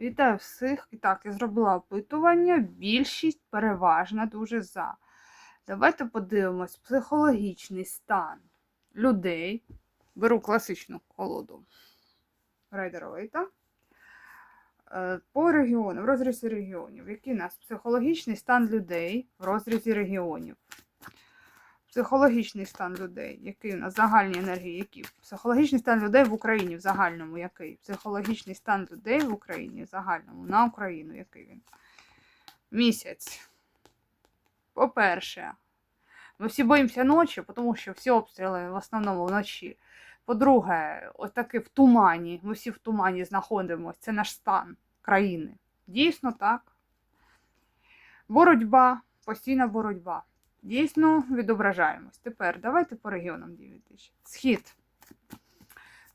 Вітаю всіх. І так, я зробила опитування. Більшість переважна дуже за. Давайте подивимось психологічний стан людей. Беру класичну колоду Райдера Вейта. Е, По регіонам, в розрізі регіонів. Який у нас психологічний стан людей в розрізі регіонів? Психологічний стан людей, який у нас загальні енергії, які? Психологічний стан людей в Україні в загальному який? Психологічний стан людей в Україні в загальному на Україну, який він? Місяць. По-перше, ми всі боїмося ночі, тому що всі обстріли в основному вночі. По-друге, отаки в тумані. Ми всі в тумані знаходимося. Це наш стан країни. Дійсно так. Боротьба, постійна боротьба. Дійсно відображаємось. Тепер давайте по регіонам дивитися. Схід.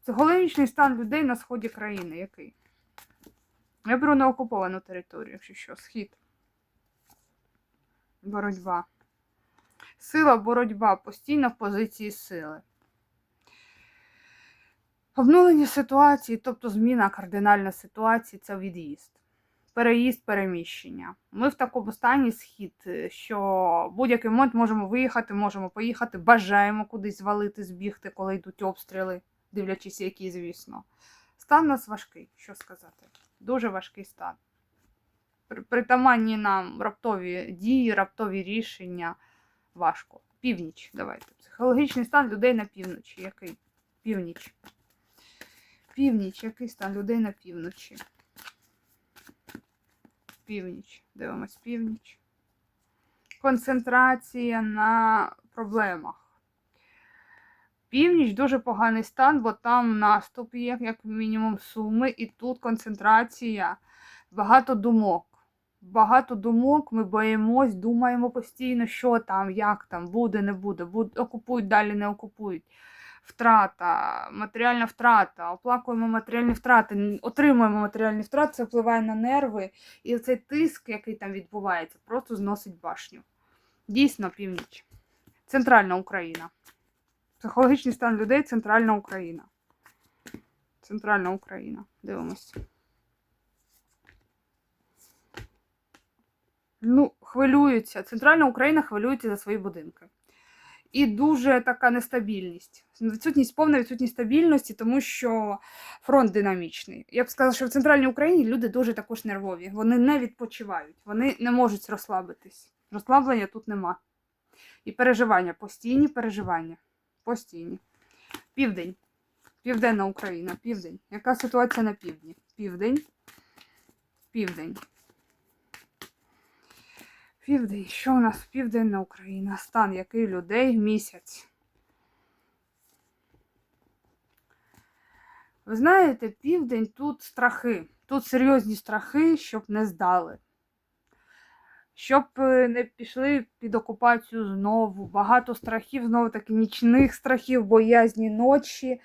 Психологічний стан людей на сході країни. Який? Я беру на окуповану територію, якщо що, схід. Боротьба. Сила, боротьба, постійно в позиції сили. Обнулення ситуації, тобто зміна кардинальна ситуації це від'їзд. Переїзд, переміщення. Ми в такому стані схід, е, що будь-який момент можемо виїхати, можемо поїхати, бажаємо кудись звалити, збігти, коли йдуть обстріли, дивлячись, які, звісно. Стан нас важкий, що сказати. Дуже важкий стан. Притаманні нам раптові дії, раптові рішення. Важко. Північ, давайте. Психологічний стан людей на півночі. Який? Північ. Північ, який стан людей на півночі? Північ. Дивимось північ. Концентрація на проблемах. Північ дуже поганий стан, бо там наступ є, як мінімум, суми, і тут концентрація, багато думок. Багато думок, ми боїмось, думаємо постійно, що там, як там, буде, не буде, буде окупують, далі не окупують. Втрата, матеріальна втрата, оплакуємо матеріальні втрати, отримуємо матеріальні втрати, це впливає на нерви. І цей тиск, який там відбувається, просто зносить башню. Дійсно, північ. Центральна Україна. Психологічний стан людей центральна Україна. Центральна Україна. Дивимось. Ну, хвилюються. Центральна Україна хвилюється за свої будинки. І дуже така нестабільність. Відсутність, повна відсутність стабільності, тому що фронт динамічний. Я б сказала, що в центральній Україні люди дуже також нервові. Вони не відпочивають, вони не можуть розслабитись. Розслаблення тут нема. І переживання, постійні переживання. Постійні. Південь. Південна Україна, південь. Яка ситуація на півдні? Південь. Південь. Південь. Що у нас південна Україна? Стан який людей місяць. Ви знаєте, південь тут страхи. Тут серйозні страхи, щоб не здали. Щоб е, не пішли під окупацію знову. Багато страхів, знову таки нічних страхів, боязні ночі.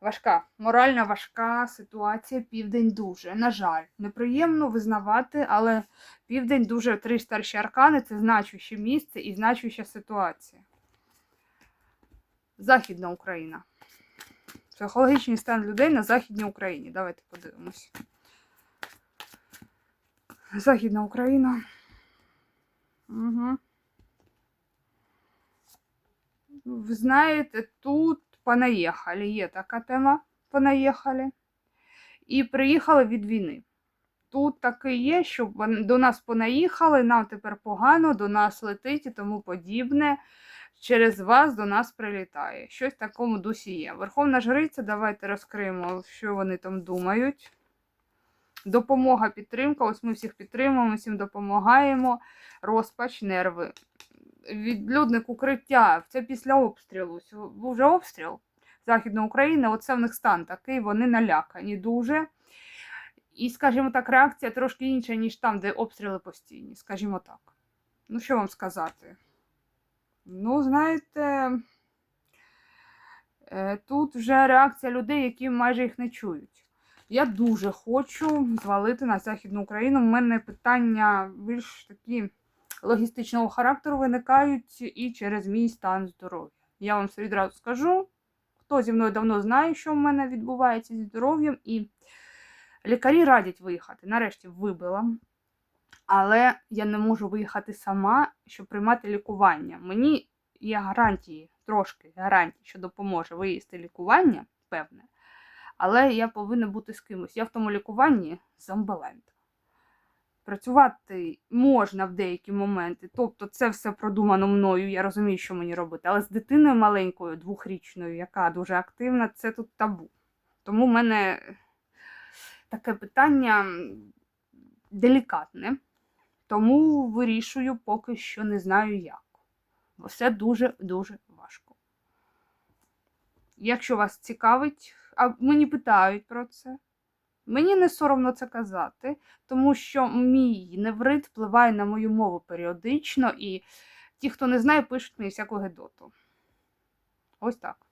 Важка, морально важка ситуація. Південь дуже. На жаль, неприємно визнавати, але південь дуже три старші аркани це значуще місце і значуща ситуація. Західна Україна. Психологічний стан людей на Західній Україні. Давайте подивимось. Західна Україна. Угу. Ви знаєте, тут понаїхали. Є така тема понаїхали. І приїхали від війни. Тут таке є, що до нас понаїхали, нам тепер погано, до нас летить і тому подібне. Через вас до нас прилітає. Щось в такому дусі є. Верховна Жриця, давайте розкриємо, що вони там думають. Допомога, підтримка. Ось ми всіх підтримуємо, всім допомагаємо. Розпач, нерви. Відлюдник укриття. Це після обстрілу. Був вже обстріл Західної України. Оце в них стан такий, вони налякані дуже. І, скажімо так, реакція трошки інша, ніж там, де обстріли постійні, скажімо так. Ну, що вам сказати? Ну, знаєте, е, тут вже реакція людей, які майже їх не чують. Я дуже хочу звалити на Західну Україну. У мене питання більш такі логістичного характеру виникають і через мій стан здоров'я. Я вам все відразу скажу. Хто зі мною давно знає, що в мене відбувається зі здоров'ям, і Лікарі радять виїхати. Нарешті вибила. Але я не можу виїхати сама, щоб приймати лікування. Мені є гарантії, трошки гарантії, що допоможе виїсти лікування, певне. Але я повинна бути з кимось. Я в тому лікуванні зомбиленд. Працювати можна в деякі моменти. Тобто, це все продумано мною. Я розумію, що мені робити. Але з дитиною маленькою, двохрічною, яка дуже активна, це тут табу. Тому в мене таке питання делікатне. Тому вирішую поки що не знаю як. Бо все дуже-дуже важко. Якщо вас цікавить, а мені питають про це. Мені не соромно це казати, тому що мій неврит впливає на мою мову періодично, і ті, хто не знає, пишуть мені всяку гедоту. Ось так.